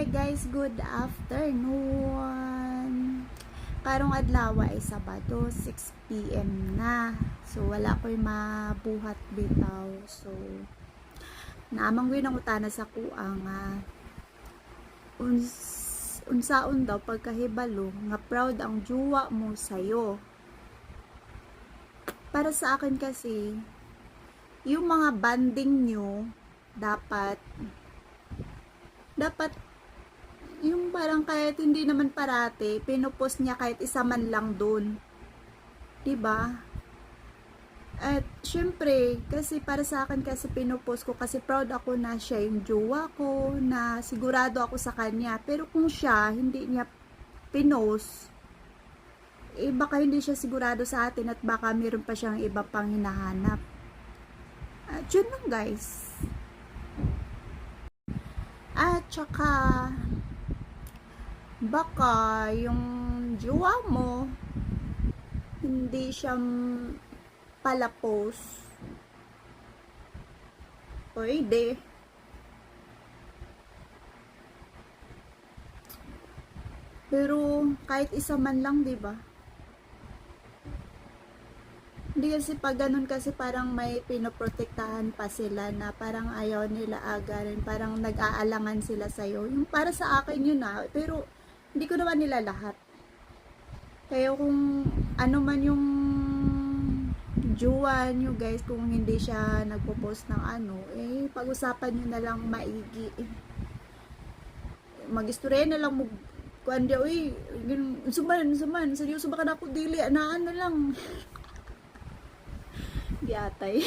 Hi guys, good afternoon. Karong adlaw ay Sabado, 6 PM na. So wala ko'y mabuhat bitaw. So naamang gawin ang utana sa kuang nga uns unsaon daw pagkahibalo nga proud ang juwa mo sayo. Para sa akin kasi yung mga banding nyo dapat dapat yung parang kahit hindi naman parate, pinupost niya kahit isa man lang doon. 'Di ba? At syempre, kasi para sa akin kasi pinupost ko kasi proud ako na siya yung jowa ko, na sigurado ako sa kanya. Pero kung siya hindi niya pinost, eh baka hindi siya sigurado sa atin at baka meron pa siyang iba pang hinahanap. At yun lang guys. At saka, baka yung jowa mo, hindi siya m- pala post. Pwede. Pero kahit isa man lang, 'di ba? Hindi kasi pag ganun kasi parang may pinoprotektahan pa sila na parang ayaw nila agarin, parang nag-aalangan sila sa'yo. Yung para sa akin yun na, pero hindi ko naman nila lahat. Kaya kung ano man yung jowa nyo guys, kung hindi siya nagpo-post ng ano, eh pag-usapan nyo na lang maigi. Mag-istorya na lang mo kuan di uy suman suman seryoso ba ka na ako dili na lang di atay